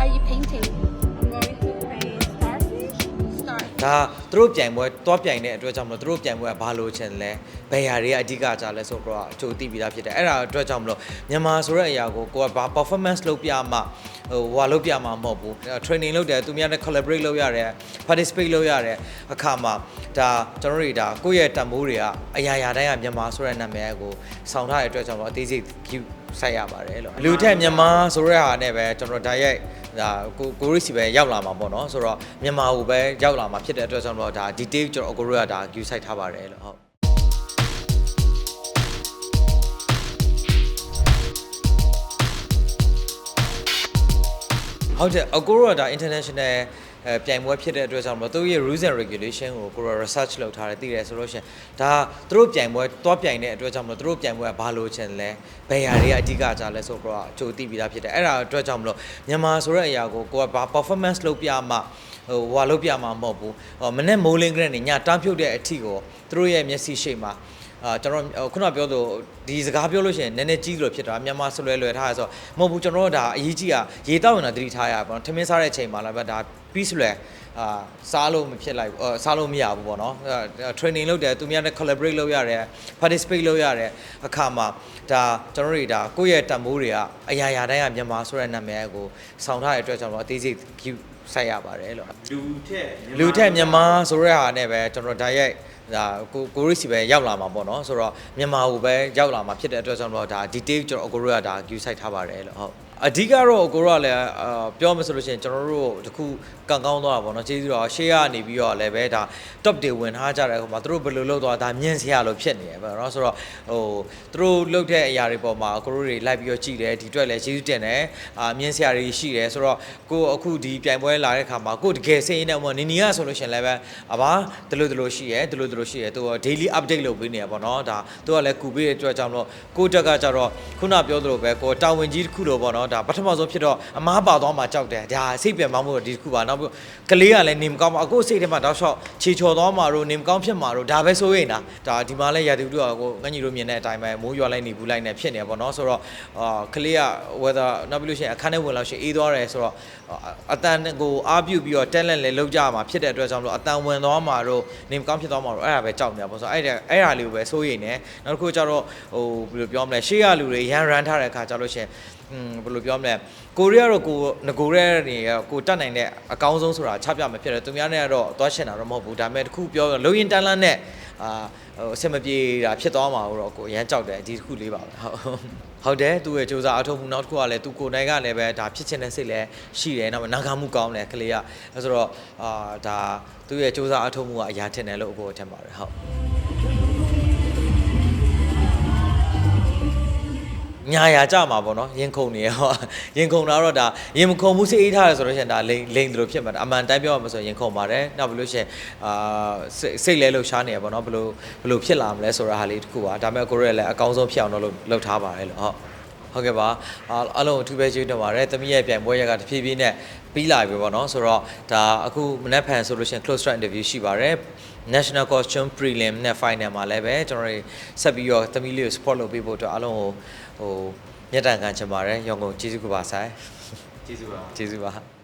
are you painting? I'm going to paint starfish. Star. ဒါသူတို့ပြိုင်ပွဲတွားပြိုင်တဲ့အတွက်ကြောင့်မလို့သူတို့ပြိုင်ပွဲကဘာလို့ချင်လဲဘယ်ဟာတွေကအဓိကကြလဲဆိုတော့အချိုသိပြီးသားဖြစ်တယ်အဲ့ဒါအတွက်ကြောင့်မလို့မြန်မာဆိုတဲ့အရာကိုကိုကဘာ performance လုပ်ပြမှဟိုဟွာလုပ်ပြမှာမဟုတ်ဘူး training လုပ်တယ်သူများနဲ့ collaborate လုပ်ရတယ် participate လုပ်ရတယ်အခါမှာဒါကျွန်တော်တို့ဒါကိုယ့်ရဲ့တန်ဖိုးတွေကအရာရာတိုင်းကမြန်မာဆိုတဲ့နာမည်ကိုဆောင်ထားတဲ့အတွက်ကြောင့်မလို့အသေးစိတ် view ဆိုင်ရပါတယ်လို့လူထက်မြန်မာဆိုတဲ့ဟာနဲ့ပဲကျွန်တော်ဓာတ်ရိုက် ဒါကိုကိုရီစီပဲရောက်လာမှာပေါ့နော်ဆိုတော့မြန်မာကိုပဲရောက်လာမှာဖြစ်တဲ့အတွက်ကြောင့်တော့ဒါ detail ကျွန်တော်ကိုရီကဒါ view site ထားပါတယ်လို့ဟုတ်ဟုတ်တယ်အကိုရောဒါ international အဲပြိုင်ပွဲဖြစ်တဲ့အတွက်ကြောင့်မလို့သူရဲ့ rules and regulation ကိုကိုရော research လုပ်ထားတယ်သိတယ်ဆိုလို့ရှရင်ဒါသူတို့ပြိုင်ပွဲတွားပြိုင်တဲ့အတွက်ကြောင့်မလို့သူတို့ပြိုင်ပွဲကဘာလို့ချင်လဲဘယ်ဟာတွေကအဓိကကြလဲဆိုတော့အချိုသိပြီးသားဖြစ်တယ်အဲ့ဒါအတွက်ကြောင့်မလို့မြန်မာဆိုတဲ့အရာကိုကိုကဘာ performance လုပ်ပြမှဟိုဟွာလုပ်ပြမှာမဟုတ်ဘူးဟိုမနေ့မိုးလင်းကရက်နေညတားဖြုတ်တဲ့အထီကိုသူတို့ရဲ့မျက်စိရှိမှာ အာကျွန်တော်ဟိုခုနပြောလို့ဒီစကားပြောလို့ရှိရင်နည်းနည်းကြီးလို့ဖြစ်တာမြန်မာဆွလွယ်လွယ်ထားရဆိုတော့မဟုတ်ဘူးကျွန်တော်တို့ဒါအရေးကြီးอ่ะရေတောက်ရင်တော့သတိထားရပါတော့ထမင်းစားတဲ့အချိန်မှာလည်းပဲဒါ peace လွယ်အာစားလို့မဖြစ်လိုက်ဘူးအာစားလို့မရဘူးပေါ့နော်အဲ training လုပ်တယ်သူများနဲ့ collaborate လုပ်ရတယ် participate လုပ်ရတယ်အခါမှာဒါကျွန်တော်တို့ဒါကိုယ့်ရဲ့တန်ဖိုးတွေကအရာရာတိုင်းကမြန်မာဆိုတဲ့နာမည်ကိုဆောင်ထားတဲ့အတွက်ကျွန်တော်အသေးစိတ် view ဆိုင်ရပါတယ်လို့လူထက်လူထက်မြန်မာဆိုတဲ့ဟာနဲ့ပဲကျွန်တော်ဓာတ်ရိုက်ဒါကိုကိုရီစီပဲရောက်လာမှာပေါ့နော်ဆိုတော့မြန်မာကိုပဲရောက်လာမှာဖြစ်တဲ့အတွက်ကြောင့်တော့ဒါ detail ကျွန်တော်အကိုရီကဒါ view site ထားပါတယ်လို့ဟုတ် အဓိကတော့ကိုရောလည်းပြောမှဆိုလို့ရှိရင်ကျွန်တော်တို့တခုကံကောင်းသွားတာပေါ့နော်ကျေးဇူးတော်ရှေ့ကနေပြီးတော့လည်းပဲဒါ top တွေဝင်ထားကြတယ်ဟိုမှာသူတို့ဘယ်လိုလုပ်သွားဒါမြင်စရာလို့ဖြစ်နေရပေါ့နော်ဆိုတော့ဟိုသူတို့လုပ်တဲ့အရာတွေပေါ်မှာကိုရောတွေလိုက်ပြီးတော့ကြည့်တယ်ဒီအတွက်လည်းကျေးဇူးတင်တယ်အာမြင်စရာတွေရှိတယ်ဆိုတော့ကိုအခုဒီပြိုင်ပွဲလာတဲ့ခါမှာကိုတကယ်စိတ်ရင်းနဲ့ပေါ့နီနီကဆိုလို့ရှိရင်လည်းပဲအဘာဒီလိုဒီလိုရှိရဲဒီလိုဒီလိုရှိရဲသူက daily update လုပ်ပေးနေရပေါ့နော်ဒါသူကလည်းကူပေးတဲ့အတွက်ကြောင့်မလို့ကိုတက်ကကြတော့ခုနပြောသလိုပဲကိုတာဝန်ကြီးတစ်ခုလို့ပေါ့နော်ဒါပထမဆုံးဖြစ်တော့အမားပါသွားမှကြောက်တယ်ဒါစိတ်ပြန်မမှုတော့ဒီတစ်ခုပါနောက်ပြီးကလေးကလည်းနေမကောင်းပါအခုစိတ်ထဲမှာတောက်လျှောက်ခြေချော်သွားမှာတော့နေမကောင်းဖြစ်မှာတော့ဒါပဲဆိုရင်နာဒါဒီမှာလည်းရာသီဥတုကကိုငညီတို့မြင်တဲ့အတိုင်းပဲမိုးရွာလိုက်နေဘူးလိုက်နေဖြစ်နေပါတော့ဆိုတော့အာကလေးက weather နောက်ပြီးလို့ရှိရင်အခန်းထဲဝင်လောက်ရှိရင်အေးသွားတယ်ဆိုတော့အတန်ကိုအားပြုပြီးတော့ talent လည်းလောက်ကြမှာဖြစ်တဲ့အတွက်ကြောင့်မလို့အတန်ဝင်သွားမှာတော့နေမကောင်းဖြစ်သွားမှာတော့အဲ့ဒါပဲကြောက်နေတာပေါ့ဆိုတော့အဲ့ဒါအဲ့ဒါလေးကိုပဲစိုးရိမ်နေနောက်တစ်ခုကျတော့ဟိုဘယ်လိုပြောမလဲရှေ့ရလူတွေရန်ရန်ထားတဲ့အခါကျလို့ရှိရင် อืมဘယ်လိုပြောမလဲကိုရီးယားတော့ကိုငကိုရဲနေကိုတတ်နိုင်တဲ့အကောင်းဆုံးဆိုတာချပြမှာဖြစ်တယ်သူများနဲ့ကတော့သွားရှင်တာတော့မဟုတ်ဘူးဒါပေမဲ့တစ်ခုပြောလုံရင်တန်လန်းနဲ့အာဟိုအဆင်မပြေတာဖြစ်သွားမှာတော့ကိုအရန်ကြောက်တယ်ဒီတစ်ခုလေးပါပဲဟုတ်ဟုတ်တယ်သူရဲ့စူးစမ်းအထောက်မှုနောက်တစ်ခုကလည်းသူကိုယ်နိုင်ကလည်းပဲဒါဖြစ်ချင်တဲ့စိတ်လည်းရှိတယ်နောက်နာခံမှုကောင်းတယ်ကလေးကအဲဆိုတော့အာဒါသူရဲ့စူးစမ်းအထောက်မှုကအရာထင်တယ်လို့အကိုထင်ပါတယ်ဟုတ် ညာရကြမှာပေါ့နော်ရင်ခုန်နေရော ရင်ခုန်တာတော့ဒါရင်မခုန်ဘူးစိတ်အေးထားတယ်ဆိုတော့ရှင်ဒါလိန်လိန်တယ်လို့ဖြစ်မှာအမှန်တိုင်းပြောရမှာဆိုရင်ခုန်ပါတယ်နောက်ဘယ်လို့ရှင်အာစိတ်စိတ်လဲလှုပ်ရှားနေရပေါ့နော်ဘယ်လိုဘယ်လိုဖြစ်လာမလဲဆိုတာဟာလေးတစ်ခုပါဒါပေမဲ့ကိုရဲလည်းအကောင်းဆုံးဖြစ်အောင်တော့လှုပ်ထားပါတယ်လို့ဟုတ် ဟုတ်ကဲ့ပါအားအလုံးအထူးပဲကျေးဇူးတင်ပါတယ်တမီးရဲ့ပြိုင်ပွဲရက်ကတဖြည်းဖြည်းနဲ့ပြီးလာပြီပေါ့နော်ဆိုတော့ဒါအခုမနက်ဖြန်ဆိုလို့ရှိရင် close track interview ရှိပါတယ် national costume prelim နဲ့ final မှာလည်းပဲကျွန်တော်တို့ဆက်ပြီးတော့တမီးလေးကို support လုပ်ပေးဖို့အတွက်အားလုံးကိုဟိုမြတ်တန်ခံချင်ပါတယ်ရောင်ကုန်ကျေးဇူးကပါဆိုင်ကျေးဇူးပါကျေးဇူးပါ